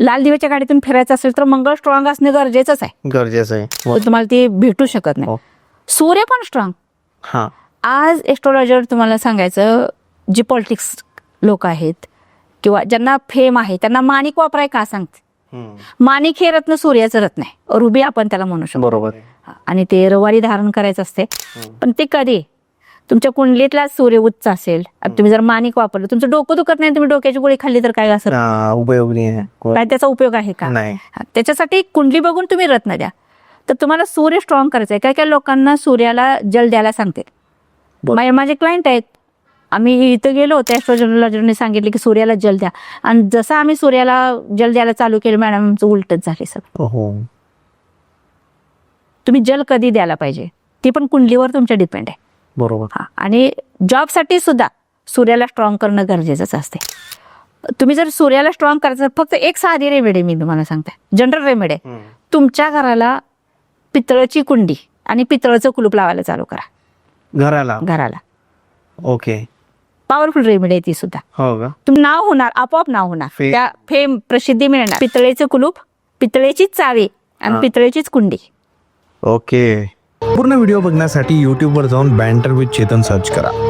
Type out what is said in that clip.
लाल दिव्याच्या गाडीतून फिरायचं असेल तर मंगळ स्ट्रॉंग असणे गरजेचंच आहे. गरजेचं आहे. व- तर तुम्हाला ते भेटू शकत नाही. हो. सूर्य पण स्ट्रॉंग हा. आज एस्ट्रॉलॉजर तुम्हाला सांगायचं जे पॉलिटिक्स लोक आहेत किंवा ज्यांना फेम आहे त्यांना माणिक वापराय का सांगते. माणिक हे रत्न सूर्याचं रत्न आहे. रुबी आपण त्याला म्हणू शकतो. बरोबर आणि ते रवारी धारण करायचं असते. पण ते कधी? तुमच्या कुंडलीतला सूर्य उच्च असेल. तुम्ही जर माणिक वापरलं तुमचं डोकं दुखत नाही तुम्ही डोक्याची गोळी खाल्ली तर काय असं हा, उपयोग नाही आहे. काय त्याचा उपयोग आहे का? नाही. हा, त्याच्यासाठी कुंडली बघून तुम्ही रत्न द्या. तर तुम्हाला सूर्य स्ट्रॉंग करायचं आहे काय काय लोकांना सूर्याला जल द्यायला सांगते. बरं. माझे माझे क्लायंट आहेत. आम्ही इथं गेलो होतो ॲस्ट्रोलॉजरने सांगितले की सूर्याला जल द्या. आणि जसं आम्ही सूर्याला जल द्यायला चालू केलं मॅडम आमचं उलटच झाले सर हो तुम्ही जल कधी द्यायला पाहिजे? ती पण कुंडलीवर तुमच्या डिपेंड आहे. बरोबर. हा आणि जॉबसाठी सुद्धा सूर्याला स्ट्रॉंग करणं गरजेचंच असते. तुम्ही जर सूर्याला स्ट्रॉंग करायचं फक्त एक साधी रेमेडी मी तुम्हाला सांगते. जनरल रेमेडी आहे तुमच्या घराला पितळची कुंडी आणि पितळचं कुलूप लावायला चालू करा. घराला? घराला. ओके पॉवरफुल रेमेडी आहे ती सुद्धा. हो तुम्ही नाव होणार आपोआप नाव होणार. त्या फेम प्रसिद्धी मिळणार. पितळेचं कुलूप पितळेचीच चावी आणि. पितळेचीच कुंडी. ओके पूर्ण व्हिडिओ बघण्यासाठी यूट्यूबवर जाऊन बँटर विथ चेतन सर्च करा.